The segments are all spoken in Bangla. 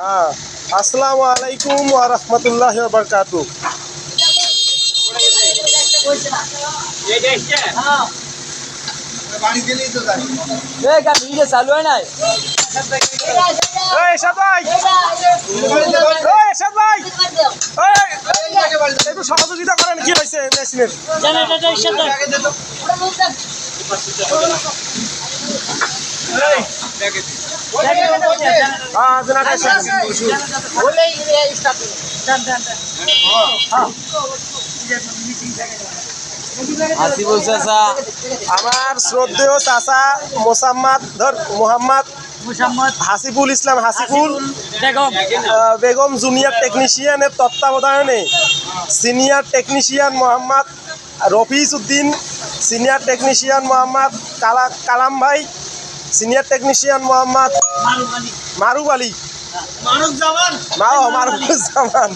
হ্যাঁ আসসালামু আলাইকুম ওয়া রাহমাতুল্লাহি ওয়া বারাকাতুহু। এই গান চালু হয় নাই? এই এরশাদ ভাই! এই এরশাদ ভাই! এই একটু সহযোগিতা করেন কি হয়েছে মেশিনের? আমার শ্রদ্ধেয় চাচা মোসাম্মদ ধর মোহাম্মদ হাসিবুল ইসলাম হাসিবুল বেগম। বেগম জুনিয়র টেকনিশিয়ানের তত্ত্বাবধানে senior technician Mohammad Rafiz Uddin senior technician Mohammad Kala Kalam ভাই সিনিয়র টেকনিশিয়ান মোহাম্মদ মারুফ আলী মারুফুজ্জামান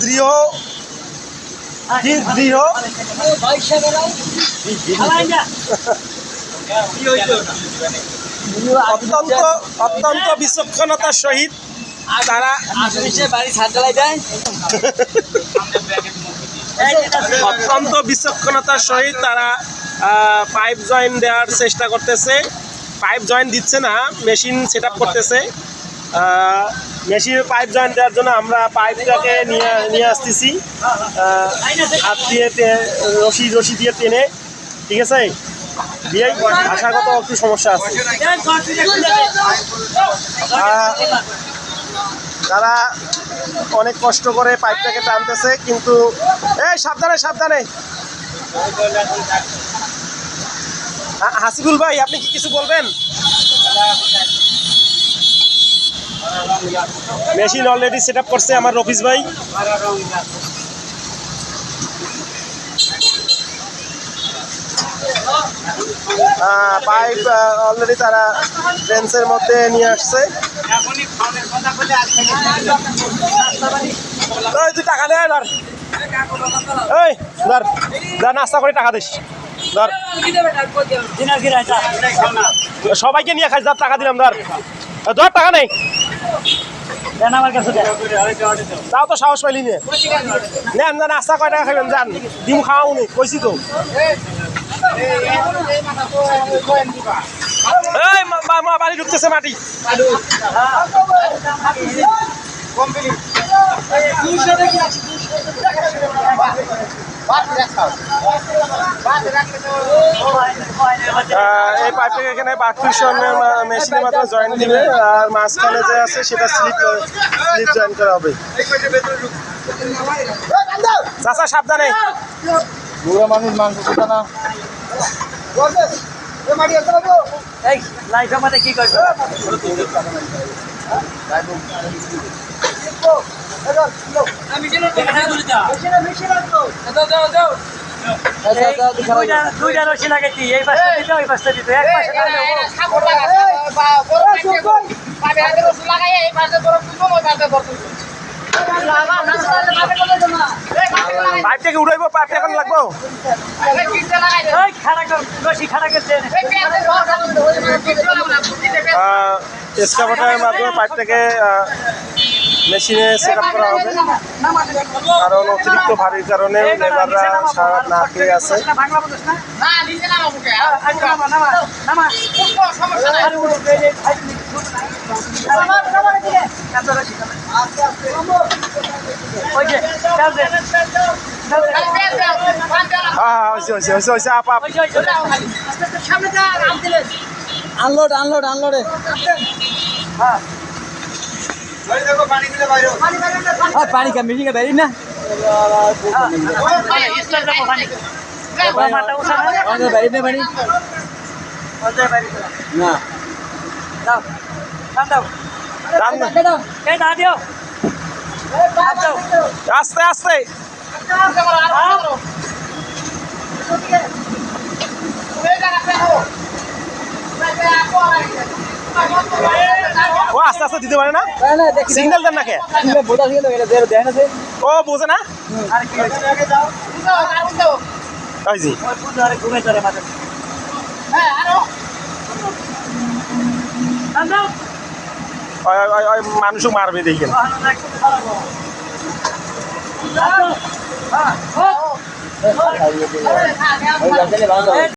দৃঢ় দৃঢ় অত্যন্ত অত্যন্ত বিচক্ষণতার সহিত তারা অত্যন্ত বিচক্ষণতার সহিত তারা পাইপ জয়েন দেওয়ার চেষ্টা করতেছে। পাইপ জয়েন দিচ্ছে না মেশিন সেট করতেছে। মেশিনে পাইপ জয়েন দেওয়ার জন্য আমরা পাইপটাকে নিয়ে নিয়ে আসতেছি। হাত দিয়ে রশি রশি দিয়ে টেনে, ঠিক আছে? দিয়ে ভাষাগত একটু সমস্যা আছে। তারা অনেক কষ্ট করে পাইপটাকে টানতেছে, কিন্তু এই, সাবধানে সাবধানে! হাসিবুল ভাই, আপনি কি কিছু বলবেন? মেশিন অলরেডি সেট আপ করছে আমার রফিস ভাই। পাইপ অলরেডি তারা বেঞ্চের মধ্যে নিয়ে আসছে। তুই টাকা দে, ধর। এই, ধর ধর, নাস্তা করে টাকা দিস। ধর। সবাইকে নিয়ে খাইস, ধর, টাকা দিলাম, ধর। ধর, টাকা নেই। তাও তো সাহস পাইলি নে। নেন না, নাস্তা কয় টাকা খাইবেন যান ডিম খাওয়াও নি কইছি তো। এই মা- বাড়ি ঢুকতেছে মাটি। এই পাইপটাকে এখানে বাটফিশনের মেশিনের মাধ্যমে জয়েন দিবে। আর মাঝখানে যে আছে, সেটা স্লিপ স্লিপ জয়েন করা হবে। চাচা, সাবধানে। বুড়ো মানুষ মাংস কোথা না এই লাইফের মধ্যে কি করছ? পাইপ থেকে উঠাইবো পাইপ এখন লাগবো এসকাভেটারের মাধ্যমে পাইপটাকে মেশিনে সেট আপ করা হবে কারণ অতিরিক্ত ভারীর কারণে লেবাররা সারা না খেয়ে আছে আচ্ছা। হ্যাঁ হ্যাঁ। আনলোড আনলোড আনলোডে হ্যাঁ হ্যাঁ পানি কা মিটিং বেরি না আমাদের বাড়ি নেই পানি না দাও দাও দাও দাম না। দাও এই দাও দিও দাও আস্তে আস্তে দিতে পারে না? সিগন্যাল দেন ও বোঝে না? ওই জি ওই মানুষও মারবে দেখেন হ্যাঁ